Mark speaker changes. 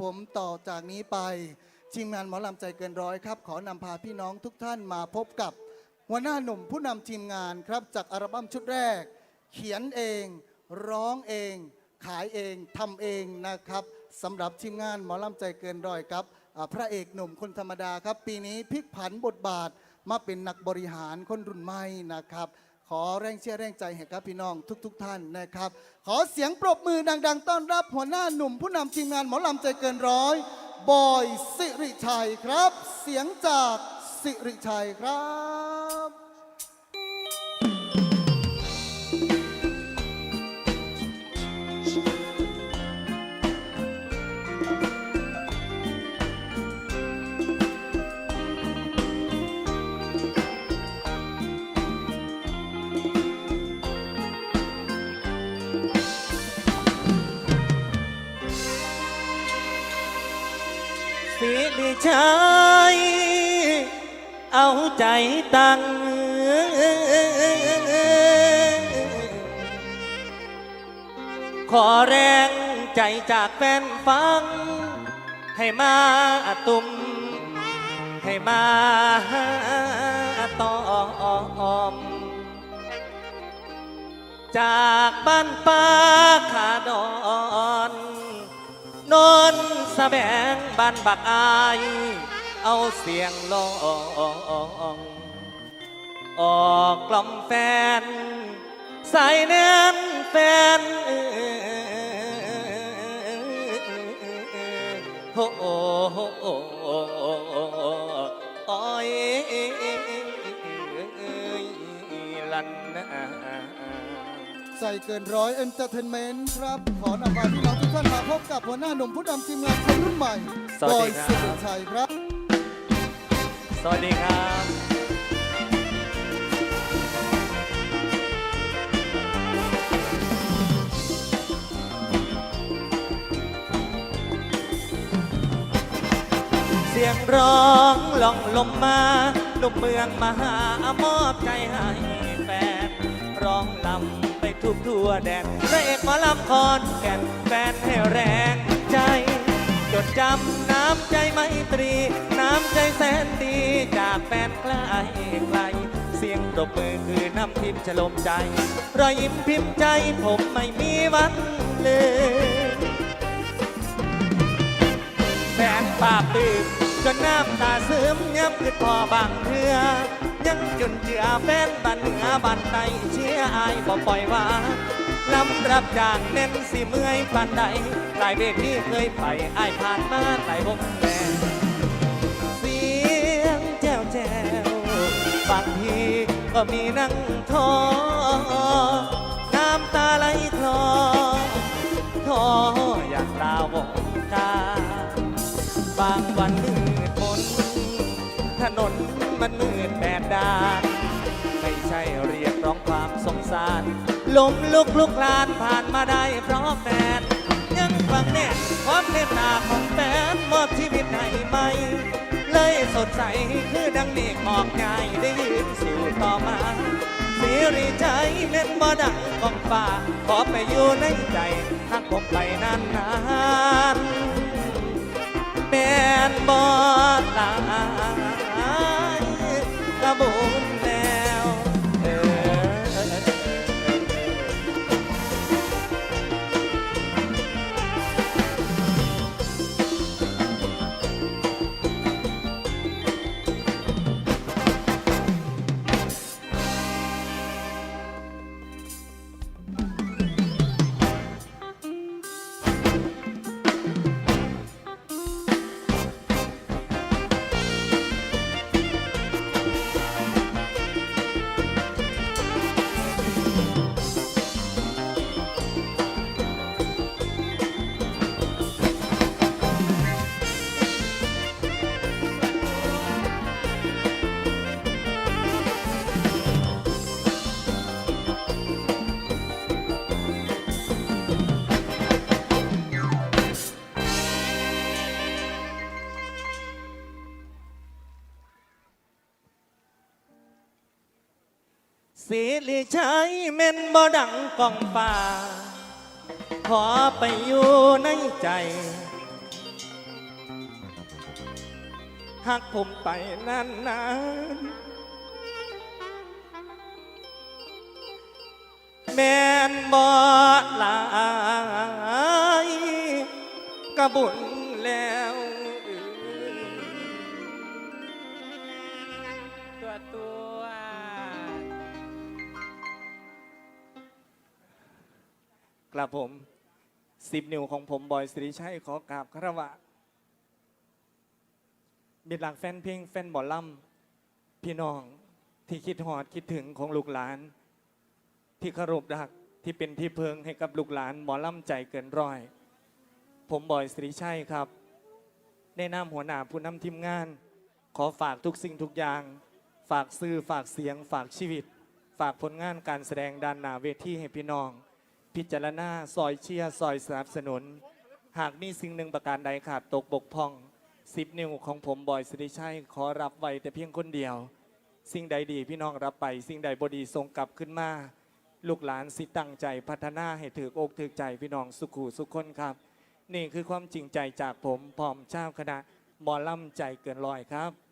Speaker 1: ผมต่อจากนี้ไปทีมงานหมอลำใจเกินร้อยครับ ขอนำพาพี่น้องทุกท่านมาพบกับหัวหน้าหนุ่มผู้นำทีมงานครับจากอัลบั้มชุดแรก เขียนเอง ร้องเอง ขายเองทำเองนะครับสำหรับทีมงานหมอลำใจเกินร้อยครับพระเอกหนุ่มคนธรรมดาครับ ปีนี้พลิกผันบทบาทมาเป็นนักบริหารคนรุ่นใหม่นะครับ ขอแรงเชียร์แรงใจให้กับพี่น้องทุก ๆ ท่านนะครับ ขอเสียงปรบมือดัง ๆ ต้อนรับหัวหน้าหนุ่มผู้นำทีมงานหมอลำใจเกินร้อยบอยสิริชัยครับ เสียงจากสิริชัยครับ
Speaker 2: สิริชัยเอาใจตั้งขอแรงใจจากแฟนฟัง ให้มาตุมให้มาตอม จากบ้านป้าขาดอน นนสะแบงบ้านบักอาย เอาเสียงลองออกกล่อมแฟนใส่แน่นแฟน
Speaker 1: ใจเกินร้อยเอนเตอร์เทนเมนต์ครับ ขอนำพาพี่น้องทุกท่านมาพบกับหัวหน้าหนุ่มผู้นำทีมงานคนรุ่นใหม่
Speaker 2: สวั
Speaker 1: บ
Speaker 2: ส
Speaker 1: อ
Speaker 2: ดี
Speaker 1: ย
Speaker 2: ครับ
Speaker 1: สิริชัยครับ
Speaker 2: สวัสดีครับ เสียงร้องล่องลมมาหนุ่มเมืองมาหามอบใจให้แฟน ร้องลำไป ทุกทั่วแดนพระเอกหมาลำคอนแก่นแฟนให้แรงใจ จดจำน้ำใจไมตรี น้ำใจแสนดีจากแฟนไกล้ไกล เสียงปรบมือคือน้ำทิพย์ฉลมใจ รอยยิ้มพิมพ์ใจผมไม่มีวันเลยแฟนปราบปลื้มจนน้ำตาซึมย้ำคือพอบางเทือ จนเจือแฟนบ้านเหนือบ้านใต้เชียร์อายบ่ปล่อยว่าลำรับจางเน้นสิเมื่อยปานใดหลายเวทีเคยไปอายผ่านมาหลายวงแดงเสียงแจ้วแจ้วบางทีก็มีนั่งท้อน้ำตาไหลคลอท้ออยากตาวงกาบางวันมื ลมลุกลุกลานผ่านมาได้เพราะแฟน ยังฟังแน่ความเมตตาของแฟนมอบชีวิตให้ไหม เลยสดใสคือดังเมฆหมอกง่ายได้ยืนสู่ต่อมาสิริใจเม่นบ่ดังกองฟ้าขอไปอยู่ในใจหักผมไปนานๆแม่นบอดลายกระบุญ สิริชัยเม่นบ่ดังกองฟ้าขอไปอยู่ในใจหักผมไปนานนานๆแม่นบ่หลายกะบุญแล้ว
Speaker 3: ตัวตัว
Speaker 2: กระผมสิบนิ้วของผมบอยสิริชัยขอกราบคารวะมิตรหลักแฟนเพลงแฟนบอลล่ำพี่น้องที่คิดหอดคิดถึงของลูกหลาน ที่เคารพรักที่เป็นที่เพิงให้กับลูกหลานหมอล่ำใจเกินร้อย ผมบอยสิริชัยครับในนามหัวหน้าผู้นำทีมงาน ขอฝากทุกสิ่งทุกอย่าง ฝากซื้อฝากเสียง ฝากชีวิต ฝากผลงานการแสดงด้านหน้าเวทีให้พี่น้อง พิจารณาซอยเชียร์ซอยสนับสนุน หากมีสิ่งหนึ่งประการใดขาดตกบกพร่องสิบนิ้วของผมบอยสิริชัยขอรับไว้แต่เพียงคนเดียว สิ่งใดดีพี่น้องรับไป สิ่งใดบดีส่งกลับขึ้นมา ลูกหลานสิตั้งใจพัฒนาให้ถือกอกถือใจพี่น้องสุขูสุขคนครับ นี่คือความจริงใจจากผมพร้อมเจ้าคณะหมอล่ำใจเกินร้อยครับ